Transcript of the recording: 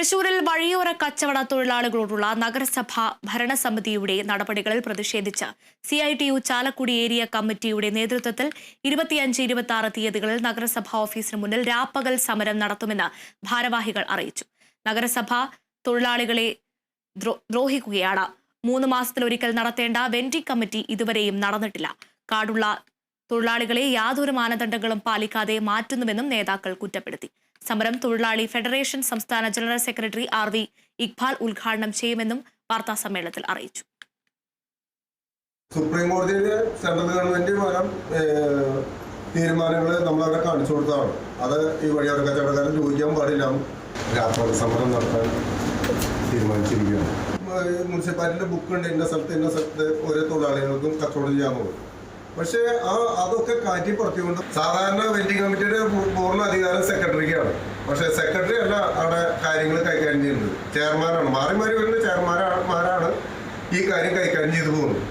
തൃശൂരിൽ വഴിയോര കച്ചവട തൊഴിലാളികളോടുള്ള നഗരസഭ ഭരണസമിതിയുടെ നടപടികളിൽ പ്രതിഷേധിച്ച് C I T U Chalakudy area കമ്മിറ്റിയുടെ നേതൃത്വത്തിൽ ഇരുപത്തിയഞ്ച് ഇരുപത്തി ആറ് തീയതികളിൽ നഗരസഭാ ഓഫീസിന് മുന്നിൽ രാപ്പകൽ സമരം നടത്തുമെന്ന് ഭാരവാഹികൾ അറിയിച്ചു. നഗരസഭ തൊഴിലാളികളെ ദ്രോഹിക്കുകയാണ്. മൂന്ന് മാസത്തിലൊരിക്കൽ നടത്തേണ്ട വെൻഡിംഗ് കമ്മിറ്റി ഇതുവരെയും നടന്നിട്ടില്ല. കാടുള്ള തൊഴിലാളികളെ യാതൊരു മാനദണ്ഡങ്ങളും പാലിക്കാതെ മാറ്റുന്നുവെന്നും നേതാക്കൾ കുറ്റപ്പെടുത്തി. സമരം തൊഴിലാളി ഫെഡറേഷൻ സംസ്ഥാന general secretary R V Iqbal ഉദ്ഘാടനം ചെയ്യുമെന്നും വാർത്താ സമ്മേളനത്തിൽ അറിയിച്ചു. സുപ്രീം കോടതിയിലെ സെൻട്രൽ ഗവൺമെന്റ് പകരം തീരുമാനങ്ങൾ നമ്മളവിടെ കാണിച്ചു കൊടുത്തതാണ്. അത് ഈ വഴിയോര കച്ചവടക്കാരൻ ചോദിക്കാൻ പാടില്ല. രാത്രി സമരം നടത്താൻ തീരുമാനിച്ചിരിക്കുകയാണ്. മുനിസിപ്പാലിറ്റിയുടെ ബുക്ക് ഉണ്ട്. ഇന്ന സ്ഥലത്ത് ഇന്ന സ്ഥലത്ത് ഓരോ തൊഴിലാളികൾക്കും കച്ചവടം ചെയ്യാമെന്നുള്ളത് പക്ഷേ ആ അതൊക്കെ കാറ്റി പറത്തിക്കൊണ്ട് സാധാരണ വെൻഡി കമ്മിറ്റിയുടെ പൂർണ അധികാരം സെക്രട്ടറിക്കാണ്. പക്ഷെ സെക്രട്ടറി അല്ല അവിടെ കാര്യങ്ങൾ കൈകാര്യം ചെയ്യുന്നത്. ചെയർമാനാണ്. മാറി മാറി വരുന്ന ചെയർമാരാണ് ഈ കാര്യം കൈകാര്യം ചെയ്തു പോകുന്നത്.